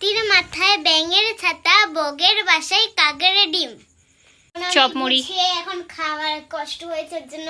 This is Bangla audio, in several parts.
হাতির মাথায় ব্যাঙের ছাতা বগের বাসায় কাগের ডিম। চপ মুড়ি। এখন খাওয়ার কষ্ট হয়েছে ওর জন্য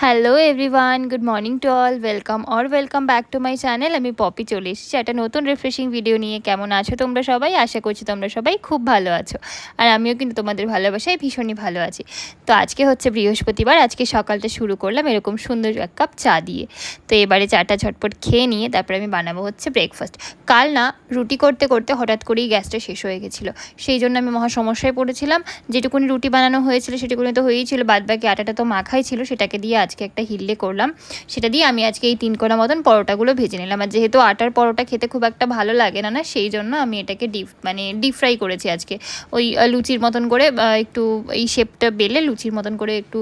hello everyone good morning to all welcome or welcome back to my channel আমি পপি চলে এসেছি। একটা নতুন রিফ্রেশিং ভিডিও নিয়ে। কেমন আছো তোমরা সবাই? আশা করছি তোমরা সবাই খুব ভালো আছো। আর আমিও কিন্তু তোমাদের ভালোবাসায় ভীষণই ভালো আছি। তো আজকে হচ্ছে বৃহস্পতিবার। আজকে সকালটা শুরু করলাম এরকম সুন্দর এক কাপ চা দিয়ে। তো এবারে চাটা ঝটপট খেয়ে নিয়ে তারপরে আমি বানাবো হচ্ছে ব্রেকফাস্ট কাল না, রুটি করতে করতে হঠাৎ করেই গ্যাসটা শেষ হয়ে গেছিল। সেই জন্য আমি মহা সমস্যায় পড়েছিলাম। যেটুকুনি রুটি বানানো হয়েছিল সেটুকুনি তো হয়েই ছিল। বাদ বাকি আটাটা তো মাখাই ছিল, সেটাকে দিয়ে আজকে একটা হিল্লে করলাম। সেটা দিয়ে আমি আজকে এই তিন কোনা মতন পরোটাগুলো ভেজে নিলাম। আর যেহেতু আটার পরোটা খেতে খুব একটা ভালো লাগে না না, সেই জন্য আমি এটাকে ডিপ মানে ডিপ ফ্রাই করেছি আজকে। ওই লুচির মতন করে একটু এই শেপটা বেলে লুচির মতন করে একটু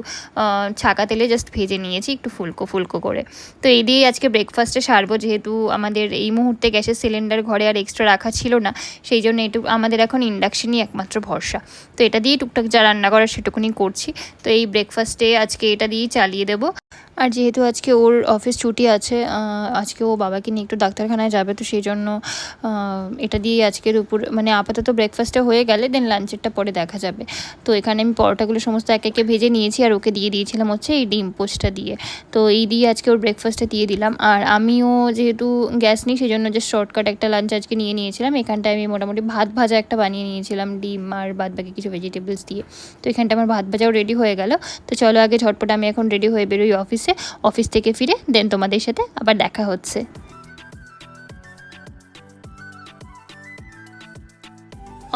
ছাকা তেলে জাস্ট ভেজে নিয়েছি একটু ফুলকো ফুলকো করে। তো এই দিয়েই আজকে ব্রেকফাস্টে সারবো, যেহেতু আমাদের এই মুহূর্তে গ্যাসের সিলিন্ডার ঘরে আর এক্সট্রা রাখা ছিল না, সেই জন্য একটু আমাদের এখন ইন্ডাকশনই একমাত্র ভরসা। তো এটা দিয়েই টুকটাক যা রান্না করার সেটুকুনি করছি। তো এই ব্রেকফাস্টে আজকে এটা দিয়েই চালিয়ে দেবো। আর যেহেতু আজকে ওর অফিস ছুটি আছে আজকে ও বাবাকে নিয়ে একটু ডাক্তারখানায় যাবে, তো সেই জন্য এটা দিয়ে আজকের উপর মানে আপাতত ব্রেকফাস্টে হয়ে গেলে দেন লাঞ্চেরটা পরে দেখা যাবে। তো এখানে আমি পরোটাগুলো সমস্ত এক একে ভেজে নিয়েছি, আর ওকে দিয়ে দিয়েছিলাম হচ্ছে এই ডিম পোস্টটা দিয়ে। তো এই দিয়ে আজকে ওর ব্রেকফাস্টটা দিয়ে দিলাম। আর আমিও যেহেতু গ্যাস নিই, সেই জন্য যে শর্টকাট একটা লাঞ্চ আজকে নিয়ে নিয়েছিলাম। এখানটায় আমি মোটামুটি ভাত ভাজা একটা বানিয়ে নিয়েছিলাম, ডিম আর বাদ বাকি কিছু ভেজিটেবলস দিয়ে। তো এখানটা আমার ভাত ভাজাও রেডি হয়ে গেল। তো চলো আগে ঝটপট, আমি এখন রেডি হয়ে বেরোই অফিসে অফিস থেকে ফিরে দেন তোমাদের সাথে আবার দেখা হচ্ছে।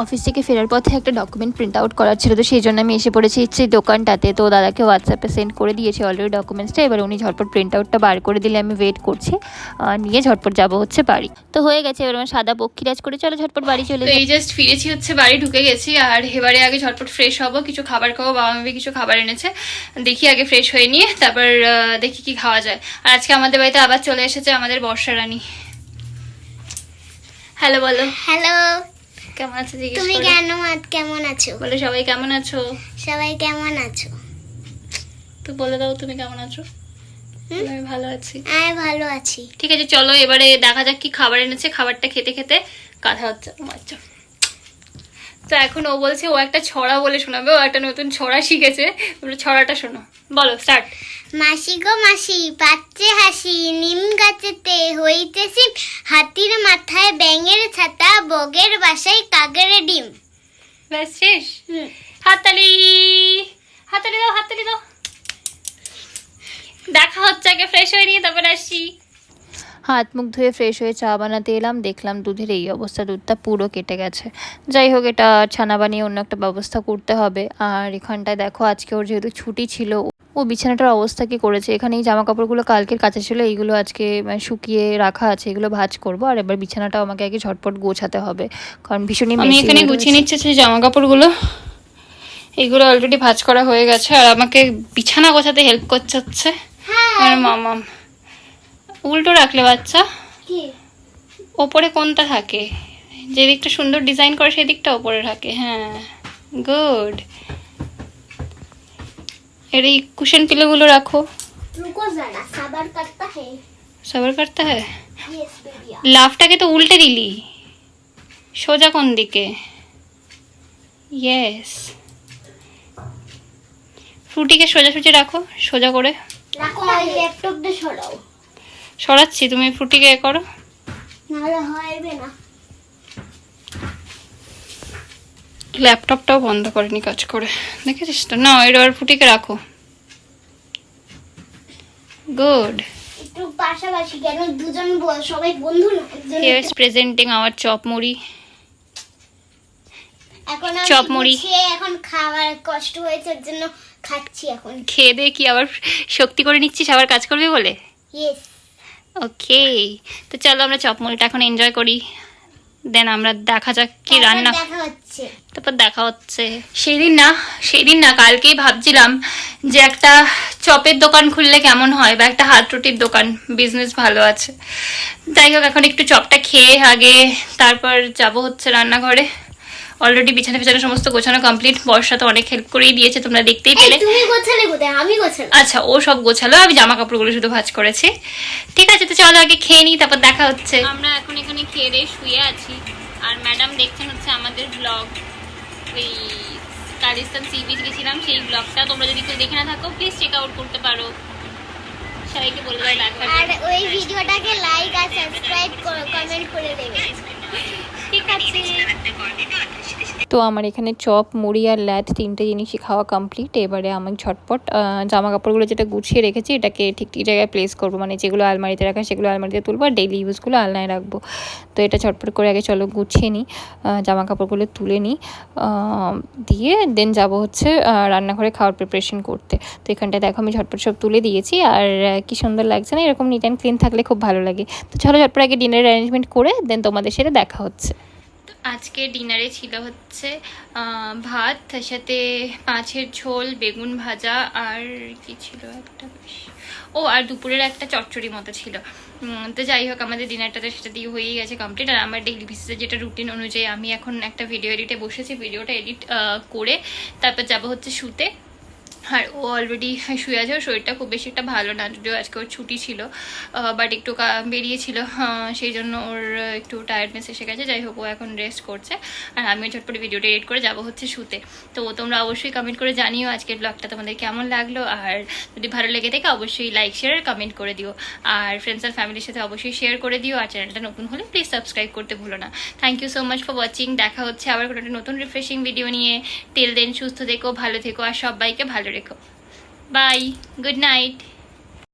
অফিস থেকে ফেরার পথে একটা ডকুমেন্ট প্রিন্ট আউট করার ছিল তো সেই জন্য আমি এসে পড়েছি সেই দোকানটাতে। তো দাদাকে হোয়াটসঅ্যাপে সেন্ড করে দিয়েছি অলরেডি ডকুমেন্টসটা এবার উনি ঝটপট প্রিন্ট আউটটা বার করে দিলে আমি ওয়েট করছি নিয়ে ঝটপট যাব হচ্ছে বাড়ি। তো হয়ে গেছে এবার আমার সাদা পক্ষীরাজ করে চলো ঝটপট বাড়ি চলে তো এই জাস্ট ফিরেছি হচ্ছে বাড়ি ঢুকে গেছি আর এবারে আগে ঝটপট ফ্রেশ হব কিছু খাবার খাব বাবা মামি কিছু খাবার এনেছে দেখি আগে ফ্রেশ হয়ে নিয়ে তারপর দেখি কি খাওয়া যায়। আর আজকে আমাদের বাড়িতে আবার চলে এসেছে আমাদের বর্ষা রানী হ্যালো বলো। হ্যালো। কেমন আছো জিজ্ঞেস তুমি কেন কেমন আছো? বলো সবাই কেমন আছো? সবাই কেমন আছো? তো বলে দাও তুমি কেমন আছো? আমি ভালো আছি। আমি ভালো আছি। ঠিক আছে চলো এবারে দেখা যাক কি খাবার এনেছে। খাবারটা খেতে খেতে কথা হচ্ছে। আচ্ছা তো এখন ও বলছে ও একটা ছড়া বলে শোনাবে ও একটা নতুন ছড়া শিখেছে। ছড়াটা শোনো। বলো স্টার্ট মাসি গো মাসি পাচ্ছে হাসি নিম গাছেতে হইতেছি হাতির মাথায় ব্যাঙের ছাতা বগের বাসায় কাগের ডিম। ব্যাস শেষ? হাততালি! হাততালি দাও হাতালি দাও। দেখা হচ্ছে আগে ফ্রেশ হয়ে নিয়ে তারপর আসছি। হাত মুখ ধুয়ে ফ্রেশ হয়ে চা বানাতে এলাম দেখলাম দুধের এই অবস্থা দুধটা পুরো কেটে গেছে। যাই হোক এটা ছানা বানিয়ে অন্য একটা ব্যবস্থা করতে হবে। আর এখানটায় দেখো আজকে ওর যেহেতু ছুটি ছিল ও বিছানাটার অবস্থা কি করেছে? এখানে এই জামা কাপড়গুলো কালকের কাছে ছিল এইগুলো আজকে মানে শুকিয়ে রাখা আছে এগুলো ভাঁজ করব। আর এবার বিছানাটাও আমাকে আগে ঝটপট গোছাতে হবে কারণ ভীষণই আমি এখানে গুছিয়ে নিচ্ছে সেই জামা কাপড়গুলো এগুলো অলরেডি ভাঁজ করা হয়ে গেছে আর আমাকে বিছানা গোছাতে হেল্প করছে হচ্ছে আমার মামাম। উল্টো রাখলে বাচ্চা। ওপরে কোনটা থাকে? যে দিকটা সুন্দর ডিজাইন করে সেই দিকটা ওপরে থাকে। হ্যাঁ গুড এর এই কুশন পিলোগুলো রাখো। সবার কাটতে হ্যাঁ লাফটাকে তো উল্টে দিলি। সোজা কোন দিকে? ইয়েস ফ্রুটিকে সোজা সোজা রাখো সোজা করে। রাখো ল্যাপটপটা সরাও। সরাচ্ছি তুমি ফ্রুটিকে এ করো। ল্যাপটপটাও বন্ধ করেনি কাজ করে। দেখেছিস তো? না এবার ফুটিকে রাখো। গুড। একটু পাশাপাশি কেন? দুজন সবাই বন্ধু না হিয়ার প্রেজেন্টিং আওয়ার চপ মুড়ি। এখন আমি চপ মুড়ি। গুছিয়ে এখন খাওয়ার কষ্ট হয়েছে ওর জন্য খাচ্ছি এখন। খেয়ে দিয়ে কি আবার শক্তি করে নিচ্ছিস আবার কাজ করবি বলে? ইয়েস ওকে তো চলো আমরা চপ মুড়িটা এখন এনজয় করি। দেন আমরা দেখা যাক কি রান্না তারপর দেখা হচ্ছে। সেদিন না সেদিন না কালকেই ভাবছিলাম যে একটা চপের দোকান খুললে কেমন হয় বা একটা হাত রুটির দোকান বিজনেস ভালো আছে। যাই হোক এখন একটু চপটা খেয়ে আগে তারপর যাব হচ্ছে রান্নাঘরে। অলরেডি বিছানা বিছানা সমস্ত গোছানো কমপ্লিট বর্ষা তো অনেক হেল্প করেই দিয়েছে তোমরা দেখতেই পেলে। তুমি গোছালে কোথায়? আমি গোছালাম। আচ্ছা ও সব গোছালো আমি জামা কাপড়গুলো শুধু ভাঁজ করেছি। ঠিক আছে তো চলো আগে খেয়ে নিই তারপর দেখা হচ্ছে। আমরা এখন এখানে খেয়ে দিয়ে শুয়ে আছি। আর ম্যাডাম দেখছেন হচ্ছে আমাদের ব্লগ ওই কালিস্তান সি বিচ গেছিলাম সেই ব্লগটা তোমরা যদি কেউ দেখে না থাকো প্লিজ চেক আউট করতে পারো। সবাইকে বলে দাও দেখার আর ওই ভিডিওটাকে লাইক আর সাবস্ক্রাইব কমেন্ট করে দেবে। তো আমার এখানে চপ, মুড়ি আর ল্যাথ তিনটে জিনিসই খাওয়া কমপ্লিট এবারে আমি ঝটপট জামা কাপড়গুলো যেটা গুছিয়ে রেখেছি, এটাকে ঠিক ঠিক জায়গায় প্লেস করব। মানে যেগুলো আলমারিতে রাখা সেগুলো আলমারিতে তুলবো আর ডেইলি ইউজগুলো আলনায় রাখব। তো এটা ঝটপট করে আগে চলো গুছিয়ে নিই জামা কাপড়গুলো তুলে নিই দিয়ে দেন যাব হচ্ছে রান্নাঘরে খাওয়ার প্রিপারেশন করতে। তো এখানটায় দেখো আমি ঝটপট সব তুলে দিয়েছি আর কি সুন্দর লাগছে না? এরকম নিট অ্যান্ড ক্লিন থাকলে খুব ভালো লাগে। তো চলো ঝটপট আগে ডিনারের অ্যারেঞ্জমেন্ট করে দেন তোমাদের সাথে দেখা হচ্ছে। আজকে ডিনারে ছিল হচ্ছে ভাত, তার সাথে মাছের ঝোল, বেগুন ভাজা আর কি ছিল একটা ও, আর দুপুরের একটা চচ্চড়ি মতো ছিল। তো যাই হোক, আমাদের ডিনারটা ডিনারটাতে সেটা দিয়ে হয়েই গেছে কমপ্লিট আর আমার ডেইলি বেসিসে যেটা রুটিন অনুযায়ী আমি এখন একটা ভিডিও এডিটে বসেছি ভিডিওটা এডিট করে তারপর যাব হচ্ছে শুতে। আর ও অলরেডি শুয়ে আছে, ওর শরীরটা খুব বেশি একটা ভালো না, যদিও আজকে ওর ছুটি ছিল বাট একটু বেরিয়েছিল সেই জন্য ওর একটু টায়ার্ডনেস এসে গেছে, যাই হোক, ও এখন রেস্ট করছে, আর আমিও ঝটপট ভিডিওটা এডিট করে যাব হচ্ছে শুতে। তো তোমরা অবশ্যই কমেন্ট করে জানিও আজকের ব্লগটা তোমাদের কেমন লাগল, আর যদি ভালো লেগে থাকে, অবশ্যই লাইক শেয়ার কমেন্ট করে দিও। আর ফ্রেন্ডস আর ফ্যামিলির সাথে অবশ্যই শেয়ার করে দিও, আর চ্যানেলটা নতুন হলে প্লিজ সাবস্ক্রাইব করতে ভুলো না। Thank you so much for watching দেখা হচ্ছে আবার কোনো একটা নতুন রিফ্রেশিং ভিডিও নিয়ে। টেল দেন সুস্থ থেকো, ভালো থেকো, আর সবাইকে ভালো রেখো বাই গুড নাইট